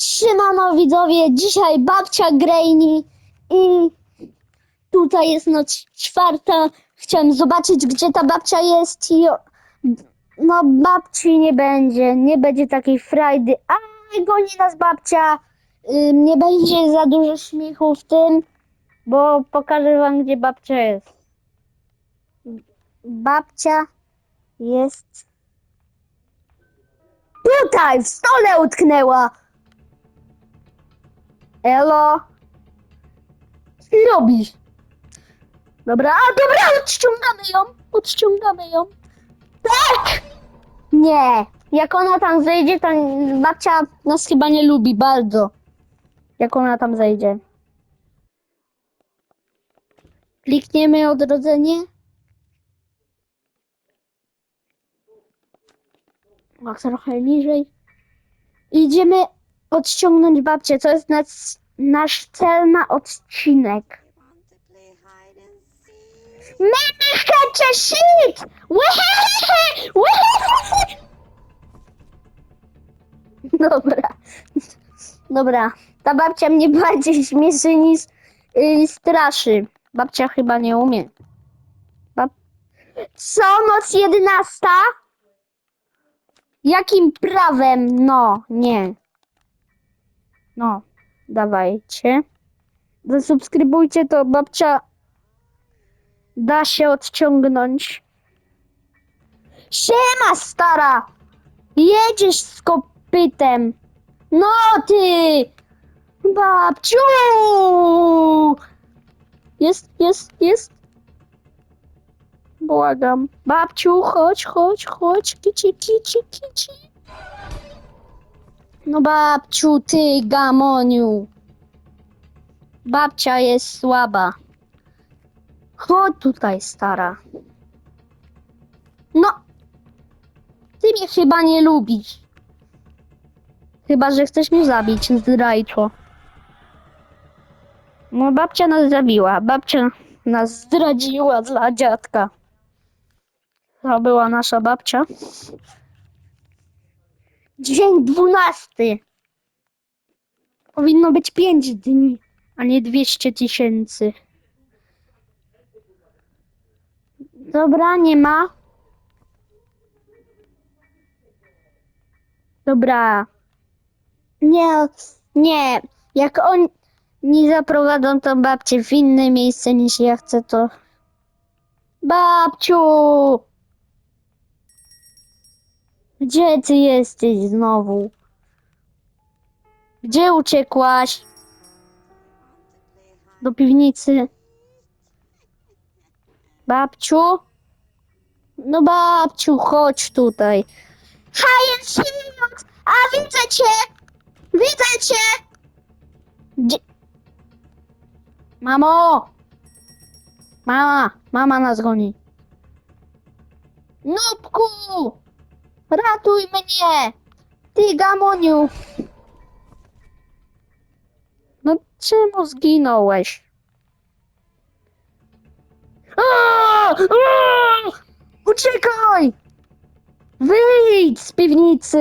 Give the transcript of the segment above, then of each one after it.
Siemano widzowie, dzisiaj babcia Grainy i tutaj jest noc czwarta. Chciałem zobaczyć, gdzie ta babcia jest i no babci nie będzie, nie będzie takiej frajdy, a goni nas babcia. Nie będzie za dużo śmiechu w tym, bo pokażę wam, gdzie babcia jest. Babcia jest tutaj, w stole utknęła. Elo? Co robisz? Dobra, a dobra, odciągamy ją, odciągamy ją. Tak! Nie, jak ona tam zejdzie, to babcia nas chyba nie lubi bardzo. Jak ona tam zejdzie. Klikniemy odrodzenie. O, trochę niżej. Idziemy odciągnąć babcię. To jest nas, nasz cel na odcinek. Mamy hacze shit! Wehehehe! Wehehehe! Dobra. Dobra. Ta babcia mnie bardziej śmieszy niż yy, straszy. Babcia chyba nie umie. Bab... Co? Noc jedenasta? Jakim prawem? No, nie. No, dawajcie. Zasubskrybujcie to, babcia da się odciągnąć. Siema, stara! Jedziesz z kopytem. No ty! Babciu! Jest, jest, jest. Błagam. Babciu, chodź, chodź, chodź. Kici, kici, kici. No babciu, ty gamoniu. Babcia jest słaba. Chodź tutaj, stara. No. Ty mnie chyba nie lubisz. Chyba, że chcesz mnie zabić, zdrajczo. No, babcia nas zabiła. Babcia nas zdradziła dla dziadka. To była nasza babcia. Dzień dwunasty. Powinno być pięć dni, a nie dwieście tysięcy. Dobra, nie ma. Dobra. Nie, nie. Jak oni zaprowadzą tą babcię w inne miejsce niż ja chcę, to... Babciu! Gdzie ty jesteś znowu? Gdzie uciekłaś? Do piwnicy. Babciu? No babciu, chodź tutaj. And Shield! A widzę cię! Widzę cię! Gdzie... Mamo! Mama! Mama nas goni. Nubku! Ratuj mnie! Ty gamoniu! No czemu zginąłeś? Uciekaj! Wyjdź z piwnicy!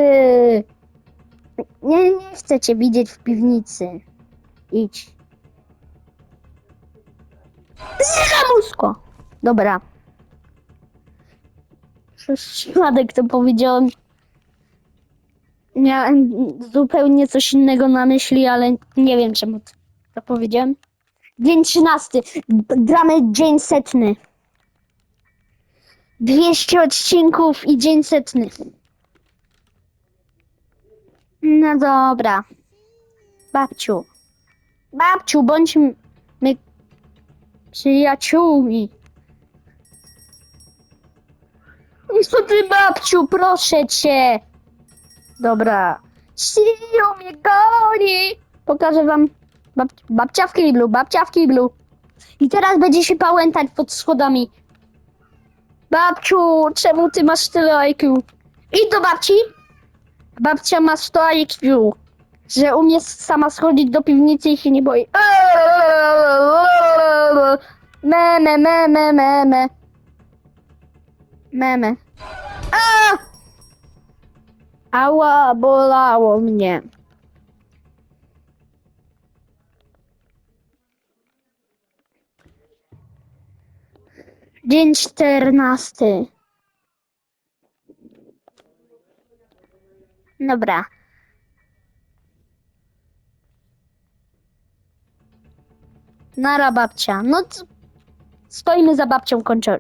Nie, nie chcę cię widzieć w piwnicy. Idź. Lamusko! Dobra. Przez przypadek to powiedziałem. Miałem zupełnie coś innego na myśli, ale nie wiem czemu to- powiedziałem. Dzień trzynasty. Gramy dzień setny. 200 odcinków i dzień setny. No dobra. Babciu. Babciu, bądźmy przyjaciółmi. No ty babciu, proszę cię. Dobra. Siu mnie goni. Pokażę wam bab babcia w kiblu, babcia w kiblu. I teraz będzie się pałętać pod schodami. Babciu, czemu ty masz tyle IQ? Idź do babci. Babcia ma 100 IQ, że umie sama schodzić do piwnicy i się nie boi. Meme, meme, meme. Memy. A! Ała, bolało mnie. Dzień czternasty. Dobra. Nara babcia. No, stoimy za babcią, kończę.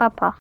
Nie. Papa.